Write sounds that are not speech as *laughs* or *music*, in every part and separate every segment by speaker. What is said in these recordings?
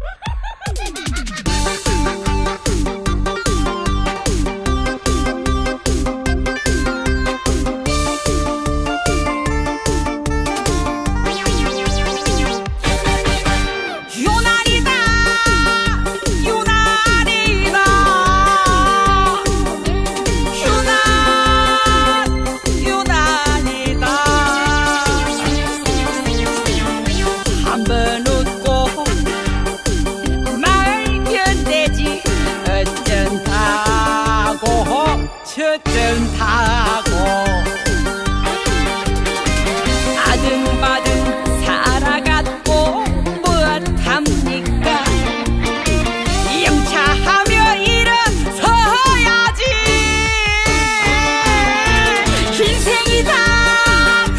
Speaker 1: Ha *laughs* ha! 어쨌든 다고 아등바등 살아갔고 무엇합니까? 영차하며 일어서야지. 인생이 다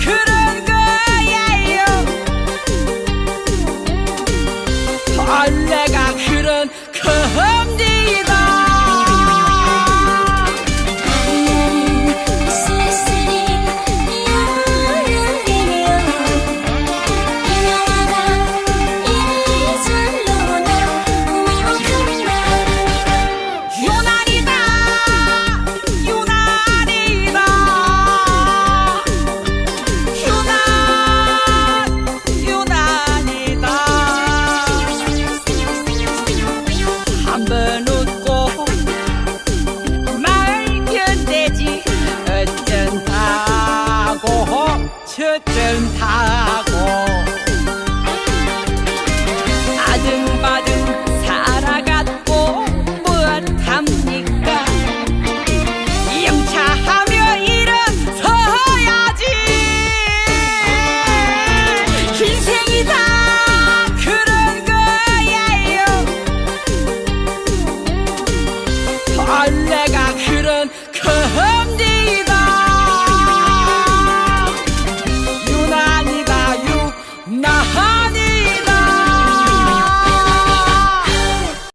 Speaker 1: 그런 거예요. 벌레가 그런 겁니다 เชื่